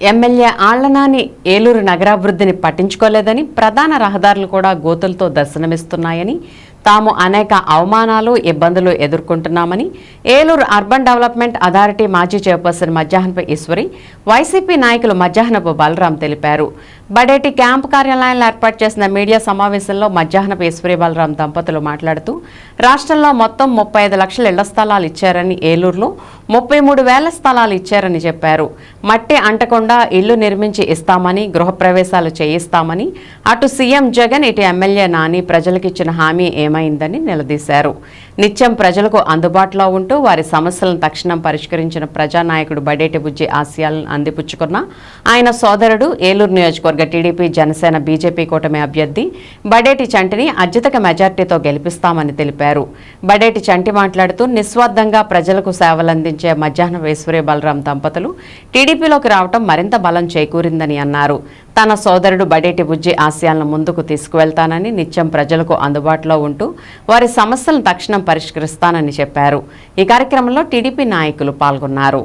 MLA Alla Nani Eluru నగరాభివృద్ధిని పట్టించుకోలేదని ప్రధాన రహదారులు కూడా గోతులతో దర్శనమిస్తున్నాయని తాము అనేక అవమానాలు ఇబ్బందులు ఎదుర్కొంటున్నామని ఏలూరు అర్బన్ డెవలప్మెంట్ అథారిటీ మాజీ చైర్పర్సన్ మధ్యాహ్నపు ఈశ్వరి వైసీపీ నాయకులు మధ్యాహ్నపు బలరాం తెలిపారు. బడేటి క్యాంపు కార్యాలయంలో ఏర్పాటు చేసిన మీడియా సమావేశంలో మధ్యాహ్నపు ఈశ్వరి బలరాం దంపతులు మాట్లాడుతూ రాష్ట్రంలో మొత్తం ముప్పై ఐదు లక్షల ఇళ్ళ స్థలాలు ఇచ్చారని ఏలూరులో ముప్పై మూడు వేల స్థలాలు ఇచ్చారని చెప్పారు. మట్టి అంటకుండా ఇల్లు నిర్మించి ఇస్తామని గృహప్రవేశాలు చేయిస్తామని అటు సీఎం జగన్ ఇటు ఎమ్మెల్యే నాని ప్రజలకిచ్చిన హామీ ఏమైందని నిలదీశారు. నిత్యం ప్రజలకు అందుబాటులో ఉంటూ వారి సమస్యలను తక్షణం పరిష్కరించిన ప్రజానాయకుడు బడేటి బుజ్జి ఆశయాలను అందిపుచ్చుకున్న ఆయన సోదరుడు ఏలూరు నియోజకవర్గ టీడీపీ జనసేన బీజేపీ కూటమి అభ్యర్థి బడేటి చంటిని అత్యధిక మెజార్టీతో గెలిపిస్తామని తెలిపారు. బడేటి చంటి మాట్లాడుతూ నిస్వార్థంగా ప్రజలకు సేవలందించే మధ్యాహ్న వేశ్వరి బలరాం దంపతులు టీడీపీలోకి రావటం మరింత బలం చేకూరిందని అన్నారు. తన సోదరుడు బడేటి బుజ్జి ఆశయాలను ముందుకు తీసుకువెళ్తానని నిత్యం ప్రజలకు అందుబాటులో ఉంటూ వారి సమస్యలను తక్షణం పరిష్కరిస్తానని చెప్పారు. ఈ కార్యక్రమంలో టీడీపీ నాయకులు పాల్గొన్నారు.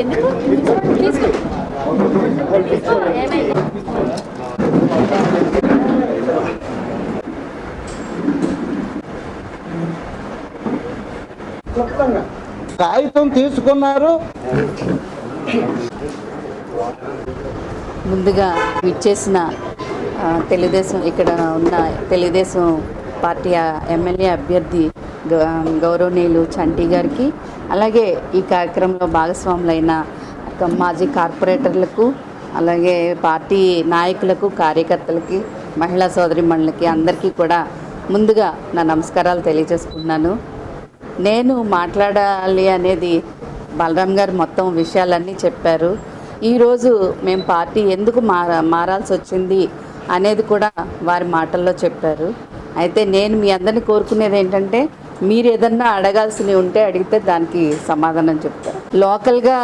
ఎందుకు? తీసుకో ఏమైంది కాగితం తీసుకున్నారు. ముందుగా విచ్చేసిన తెలుగుదేశం ఇక్కడ ఉన్న తెలుగుదేశం పార్టీ ఎమ్మెల్యే అభ్యర్థి గౌరవనీయులు చంటి గారికి అలాగే ఈ కార్యక్రమంలో భాగస్వాములైన మాజీ కార్పొరేటర్లకు అలాగే పార్టీ నాయకులకు కార్యకర్తలకి మహిళా సోదరిమణులకి అందరికీ కూడా ముందుగా నా నమస్కారాలు తెలియజేసుకున్నాను నేను మాట్లాడాలి అనేది బలరాం గారు మొత్తం విషయాలన్నీ చెప్పారు. ఈరోజు మేము పార్టీ ఎందుకు మార మారాల్సి వచ్చింది అనేది కూడా వారి మాటల్లో చెప్పారు. అయితే నేను మీ అందరిని కోరుకునేది ఏంటంటే మీరు ఏదన్నా అడగాల్సినవి ఉంటే అడిగితే దానికి సమాధానం చెప్తారు. లోకల్గా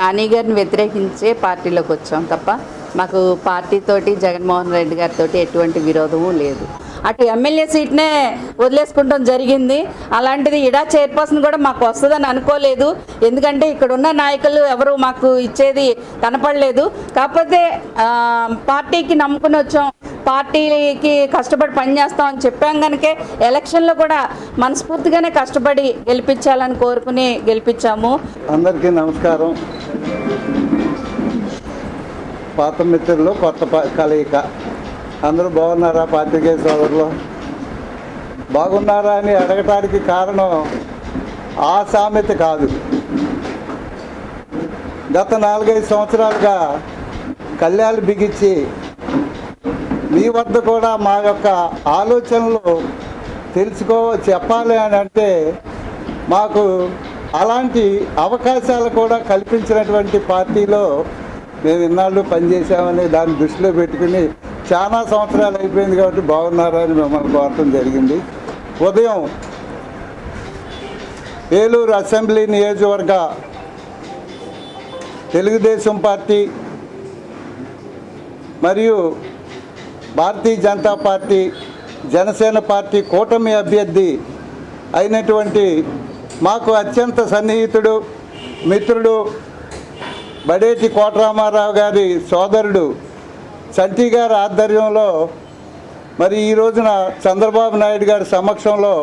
నాని గారిని వ్యతిరేకించే పార్టీలోకి వచ్చాం తప్ప మాకు పార్టీతోటి జగన్మోహన్ రెడ్డి గారితో ఎటువంటి విరోధము లేదు. అటు ఎమ్మెల్యే సీట్నే వదిలేసుకుంటాం జరిగింది. అలాంటిది ఇడా చైర్పర్సన్ కూడా మాకు వస్తుందని అనుకోలేదు. ఎందుకంటే ఇక్కడ ఉన్న నాయకులు ఎవరు మాకు ఇచ్చేది కనపడలేదు. కాకపోతే పార్టీకి నమ్ముకుని వచ్చాం. పార్టీకి కష్టపడి పనిచేస్తామని చెప్పాం కనుకే ఎలక్షన్లో కూడా మనస్ఫూర్తిగానే కష్టపడి గెలిపించాలని కోరుకుని గెలిపించాము. అందరికీ నమస్కారం. పాత మిత్రులు కొత్త కలయిక. అందరూ బాగున్నారా పాత్రికేయ సోదరులు బాగున్నారా అని అడగటానికి కారణం ఆ సామెత కాదు. గత నాలుగైదు సంవత్సరాలుగా కళ్యాణ్ బిగించి మీ వద్ద కూడా మా యొక్క ఆలోచనలు తెలుసుకో చెప్పాలి అని అంటే మాకు అలాంటి అవకాశాలు కూడా కల్పించినటువంటి పార్టీలో మేము ఇన్నాళ్ళు పనిచేసామని దాన్ని దృష్టిలో పెట్టుకుని చాలా సంవత్సరాలు అయిపోయింది కాబట్టి బాగున్నారా అని మిమ్మల్ని కోరటం జరిగింది. ఉదయం ఏలూరు అసెంబ్లీ నియోజకవర్గ తెలుగుదేశం పార్టీ మరియు భారతీయ జనతా పార్టీ జనసేన పార్టీ కూటమి అభ్యర్థి అయినటువంటి మాకు అత్యంత సన్నిహితుడు మిత్రుడు బడేటి కోటరామారావు గారి సోదరుడు చంటి గారి ఆధ్వర్యంలో మరి ఈ రోజున చంద్రబాబు నాయుడు గారి సమక్షంలో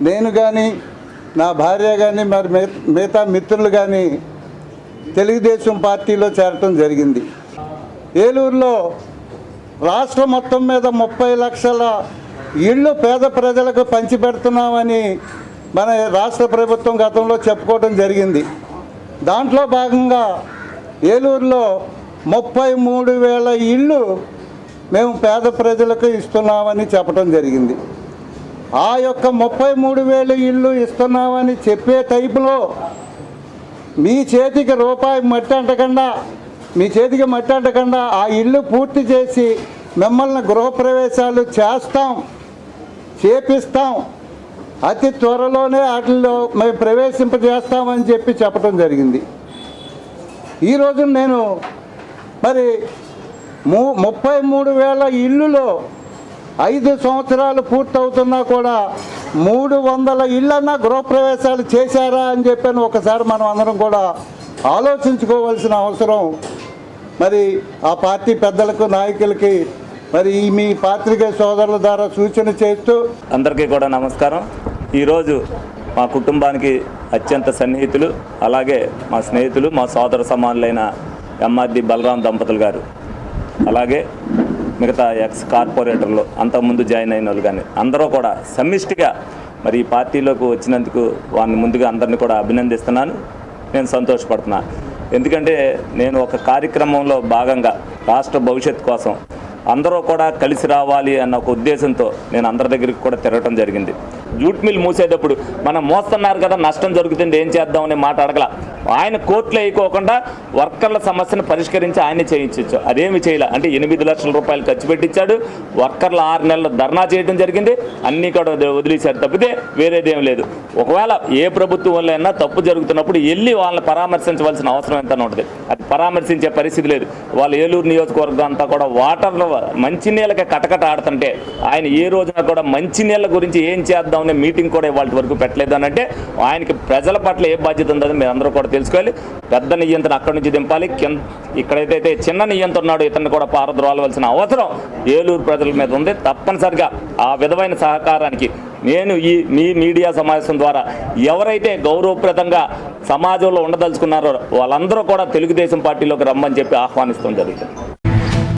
నేను కానీ నా భార్య కానీ మరి మిగతా మిత్రులు కానీ తెలుగుదేశం పార్టీలో చేరటం జరిగింది. ఏలూరులో రాష్ట్రం మొత్తం మీద ముప్పై లక్షల ఇళ్ళు పేద ప్రజలకు పంచిపెడుతున్నామని మన రాష్ట్ర ప్రభుత్వం గతంలో చెప్పుకోవడం జరిగింది. దాంట్లో భాగంగా ఏలూరులో ముప్పై మూడు వేల ఇళ్ళు మేము పేద ప్రజలకు ఇస్తున్నామని చెప్పడం జరిగింది. ఆ యొక్క ముప్పై మూడు వేల ఇళ్ళు ఇస్తున్నామని చెప్పే టైపులో మీ చేతికి రూపాయి మట్టి అంటకుండా మీ చేతికి మట్టి అంటకుండా ఆ ఇల్లు పూర్తి చేసి మిమ్మల్ని గృహప్రవేశాలు చేస్తాం చేపిస్తాం. అతి త్వరలోనే వాటిల్లో మేము ప్రవేశింపజేస్తామని చెప్పి చెప్పడం జరిగింది. ఈరోజు నేను మరి ము ముప్పై మూడు వేల ఇల్లులో ఐదు సంవత్సరాలు పూర్తవుతున్నా కూడా మూడు వందల ఇళ్ళన్నా గృహప్రవేశాలు చేశారా అని చెప్పాను ఒకసారి మనం అందరం కూడా ఆలోచించుకోవాల్సిన అవసరం మరి ఆ పార్టీ పెద్దలకు నాయకులకి మరి మీ పాత్రికే సోదరుల ద్వారా సూచన చేస్తూ అందరికీ కూడా నమస్కారం. ఈరోజు మా కుటుంబానికి అత్యంత సన్నిహితులు అలాగే మా స్నేహితులు మా సోదర సమానులైన ఎంఆర్డి బలరాం దంపతులు గారు అలాగే మిగతా ఎక్స్ కార్పొరేటర్లు అంతకుముందు జాయిన్ అయిన వాళ్ళు కానీ అందరూ కూడా సమిష్టిగా మరి ఈ పార్టీలోకి వచ్చినందుకు వారిని ముందుగా అందరినీ కూడా అభినందిస్తున్నాను. నేను సంతోషపడుతున్నాను. ఎందుకంటే నేను ఒక కార్యక్రమంలో భాగంగా రాష్ట్ర భవిష్యత్ కోసం అందరూ కూడా కలిసి రావాలి అన్న ఒక ఉద్దేశంతో నేను అందరి దగ్గరికి కూడా తిరగటం జరిగింది. జూట్ మిల్ మూసేటప్పుడు మనం మోస్తున్నారు కదా నష్టం జరుగుతుంది ఏం చేద్దాం అనే మాట అడగల. ఆయన కోర్టులో వేయకోకుండా వర్కర్ల సమస్యను పరిష్కరించి ఆయనే చేయించవచ్చు అదేమి చేయలే. అంటే ఎనిమిది లక్షల రూపాయలు ఖర్చు పెట్టించాడు వర్కర్లు ఆరు నెలలు ధర్నా చేయడం జరిగింది. అన్నీ కూడా వదిలేశారు. తప్పితే వేరేదేం లేదు. ఒకవేళ ఏ ప్రభుత్వం అయినా తప్పు జరుగుతున్నప్పుడు వెళ్ళి వాళ్ళని పరామర్శించవలసిన అవసరం ఎంత ఉంటుంది. అది పరామర్శించే పరిస్థితి లేదు. వాళ్ళు ఏలూరు నియోజకవర్గం అంతా కూడా వాటర్ మంచినీళ్ళకి కటకట ఆడుతుంటే ఆయన ఏ రోజున కూడా మంచినీళ్ళ గురించి ఏం చేద్దామనే మీటింగ్ కూడా ఇవాళ వరకు పెట్టలేదు అని అంటే ఆయనకి ప్రజల పట్ల ఏ బాధ్యత ఉందని మీరు అందరూ కూడా తెలుసుకోవాలి. పెద్ద నియంత్రణ అక్కడి నుంచి దింపాలి. కింద ఇక్కడైతే చిన్న నియంత్రణ ఉన్నాడు ఇతన్ని కూడా పారద్రోలవలసిన అవసరం ఏలూరు ప్రజల మీద ఉంది. తప్పనిసరిగా ఆ విధమైన సహకారానికి నేను ఈ మీ మీడియా సమావేశం ద్వారా ఎవరైతే గౌరవప్రదంగా సమాజంలో ఉండదలుచుకున్నారో వాళ్ళందరూ కూడా తెలుగుదేశం పార్టీలోకి రమ్మని చెప్పి ఆహ్వానిస్తాం జరుగుతుంది.